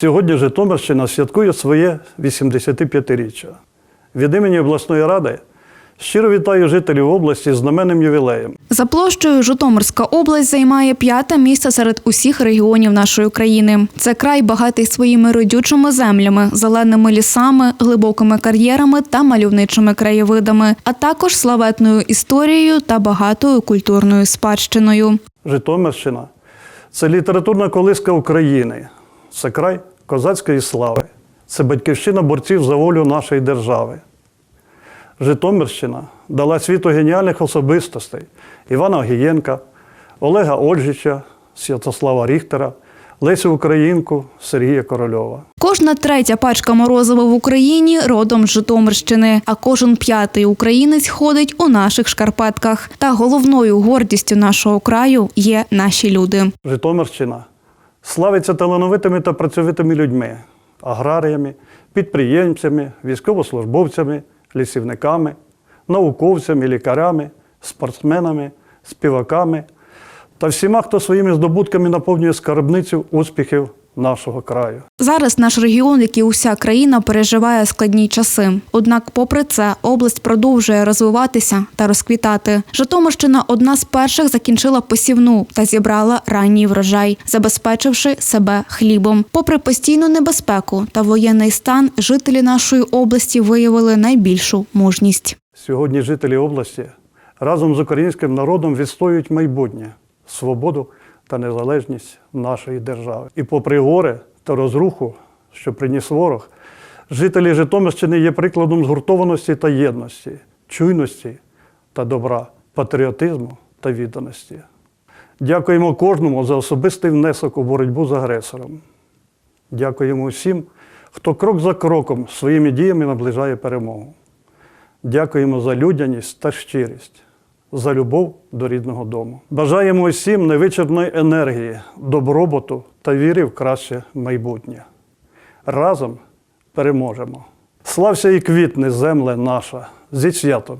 Сьогодні Житомирщина святкує своє 85-річчя. Від імені обласної ради щиро вітаю жителів області з знаменним ювілеєм. За площею Житомирська область займає п'яте місце серед усіх регіонів нашої країни. Це край багатий своїми родючими землями, зеленими лісами, глибокими кар'єрами та мальовничими краєвидами, а також славетною історією та багатою культурною спадщиною. Житомирщина це літературна колиска України, це край козацької слави, це батьківщина борців за волю нашої держави. Житомирщина дала світу геніальних особистостей Івана Огієнка, Олега Ольжича, Святослава Ріхтера, Лесю Українку, Сергія Корольова. Кожна третя пачка морозива в Україні родом з Житомирщини, а кожен п'ятий українець ходить у наших шкарпетках. Та головною гордістю нашого краю є наші люди. Житомирщина славиться талановитими та працьовитими людьми, аграріями, підприємцями, військовослужбовцями, лісівниками, науковцями, лікарями, спортсменами, співаками та всіма, хто своїми здобутками наповнює скарбницю успіхів нашого краю. Зараз наш регіон, як і уся країна, переживає складні часи. Однак, попри це, область продовжує розвиватися та розквітати. Житомирщина одна з перших закінчила посівну та зібрала ранній врожай, забезпечивши себе хлібом. Попри постійну небезпеку та воєнний стан, жителі нашої області виявили найбільшу мужність. Сьогодні жителі області разом з українським народом відстоюють майбутнє, свободу та незалежність нашої держави. І попри горе та розруху, що приніс ворог, жителі Житомирщини є прикладом згуртованості та єдності, чуйності та добра, патріотизму та відданості. Дякуємо кожному за особистий внесок у боротьбу з агресором. Дякуємо всім, хто крок за кроком своїми діями наближає перемогу. Дякуємо за людяність та щирість, за любов до рідного дому. Бажаємо усім невичерпної енергії, добробуту та віри в краще майбутнє. Разом переможемо. Слався і квітне земле наша зі святом!